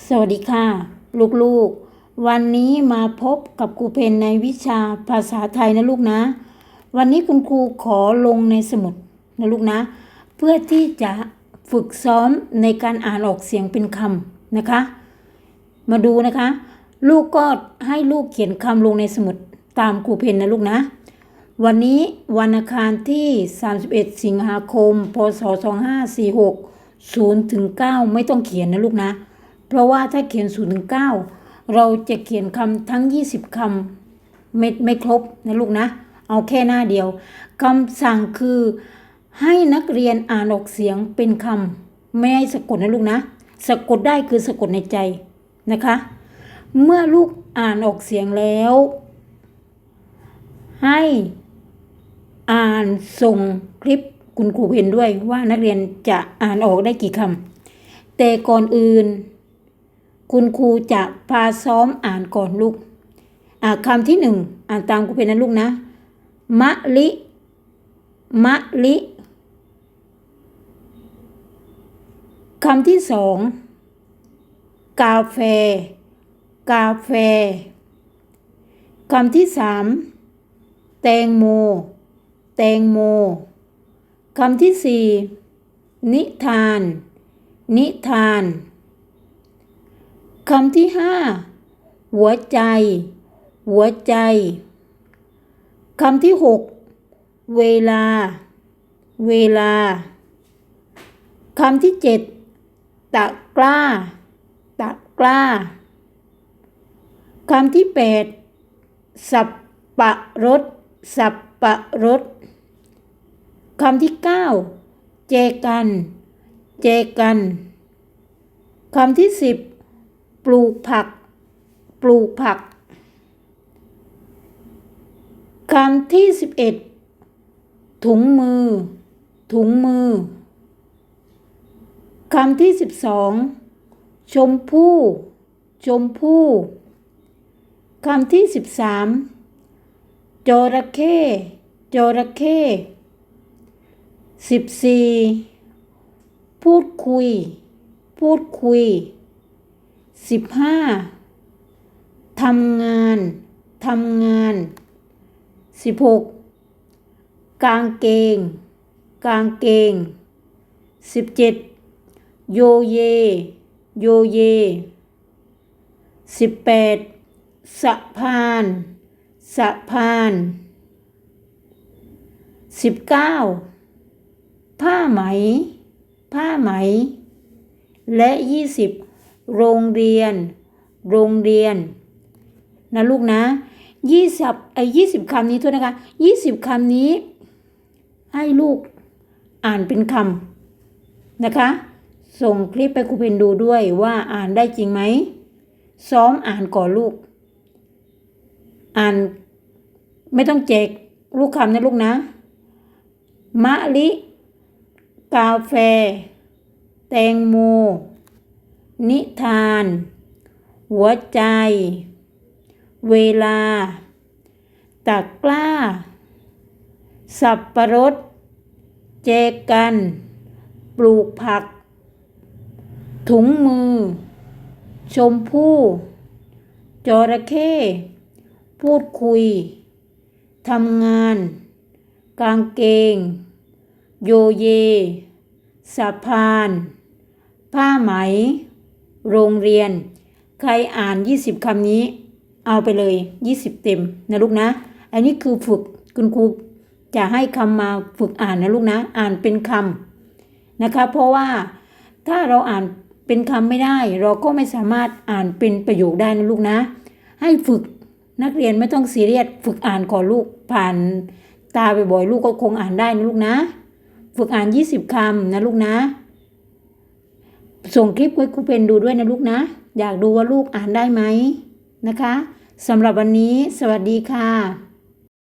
สวัสดีค่ะ ลูกๆ วันนี้มาพบกับครูเพนในวิชาภาษาไทยนะลูกนะ วันนี้คุณครูขอลงในสมุดนะลูกนะ เพื่อที่จะฝึกซ้อมในการอ่านออกเสียงเป็นคำนะคะ มาดูนะคะ ลูกก็ให้ลูกเขียนคำลงในสมุดตามครูเพนนะลูกนะ วันนี้วันอังคารที่ 31 สิงหาคม พศ 2546 0ถึง9ไม่ต้องเขียนนะลูกนะ เพราะว่าถ้าเขียน 0 ถึง 9 เราจะเขียนคำทั้ง 20 คำไม่ไม่ครบนะลูกนะ เอาแค่หน้าเดียวคำสั่งคือให้นักเรียนอ่านออกเสียงเป็นคำไม่ให้สะกดนะลูกนะ สะกดได้คือสะกดในใจนะคะ เมื่อลูกอ่านออกเสียงแล้ว ให้อ่านส่งคลิปคุณครูเห็นด้วยว่านักเรียนจะอ่านออกได้กี่คำแต่ก่อนอื่น คุณครูจะพาซ้อมอ่านก่อนลูกคำที่หนึ่งอ่านตามครูเพนนะลูกนะ มะลิ มะลิคำที่สองกาแฟ กาแฟคำที่สามแตงโม แตงโมคำที่สี่นิทาน นิทาน คำที่ห้าหัวใจ หัวใจ คำที่หกเวลา เวลา คำที่เจ็ดตะกร้า ตะกร้า คำที่แปดสับปะรด สับปะรด คำที่เก้าเจกัน เจกัน คำที่สิบ ปลูกผัก ปลูกผักคำที่สิบเอ็ดถุงมือ ถุงมือคำที่สิบสองชมพู่ ชมพู่คำที่สิบสามจระเข้จระเข้สิบสี่พูดคุย พูดคุย สิบห้าทำงานทำงานสิบหกกางเกง กางเกงสิบเจ็ดโยเย โยเยสิบแปดสะพานสะพานสิบเก้าผ้าไหม ผ้าไหม และยี่สิบ โรงเรียน โรงเรียน นะลูกนะยี่สิบไอ้ยี่สิบคำนี้โทษนะคะยี่สิบคำนี้ ให้ลูกอ่านเป็นคำนะคะ ส่งคลิปไปครูเพนดูด้วยว่าอ่านได้จริงไหม ซ้อมอ่านก่อนลูก อ่านไม่ต้องแจกลูกคำนะลูกนะ มะลิ กาแฟ แตงโม นิทาน หัวใจ เวลาตะกร้า สับประรด เจกัน ปลูกผัก ถุงมือ ชมพู่จระเข้ พูดคุย ทำงาน กางเกง โยเย สะพาน ผ้าไหม โรงเรียน ใครอ่าน 20คำนี้ เอาไปเลย 20 เต็มนะลูกนะ อันนี้คือฝึกคุณครูจะให้คำมาฝึกอ่านนะลูกนะ อ่านเป็นคำนะคะ เพราะว่าถ้าเราอ่านเป็นคำไม่ได้ เราก็ไม่สามารถอ่านเป็นประโยคได้นะลูกนะ ให้ฝึกนักเรียนไม่ต้องซีเรียสฝึกอ่านก่อนลูกผ่านตาบ่อยๆลูกก็คงอ่านได้นะลูกนะ ฝึกอ่าน 20คำนะลูกนะ ส่งคลิปไว้ครูเพนดูด้วยนะลูกนะ อยากดูว่าลูกอ่านได้ไหมนะคะสำหรับวันนี้ สวัสดีค่ะ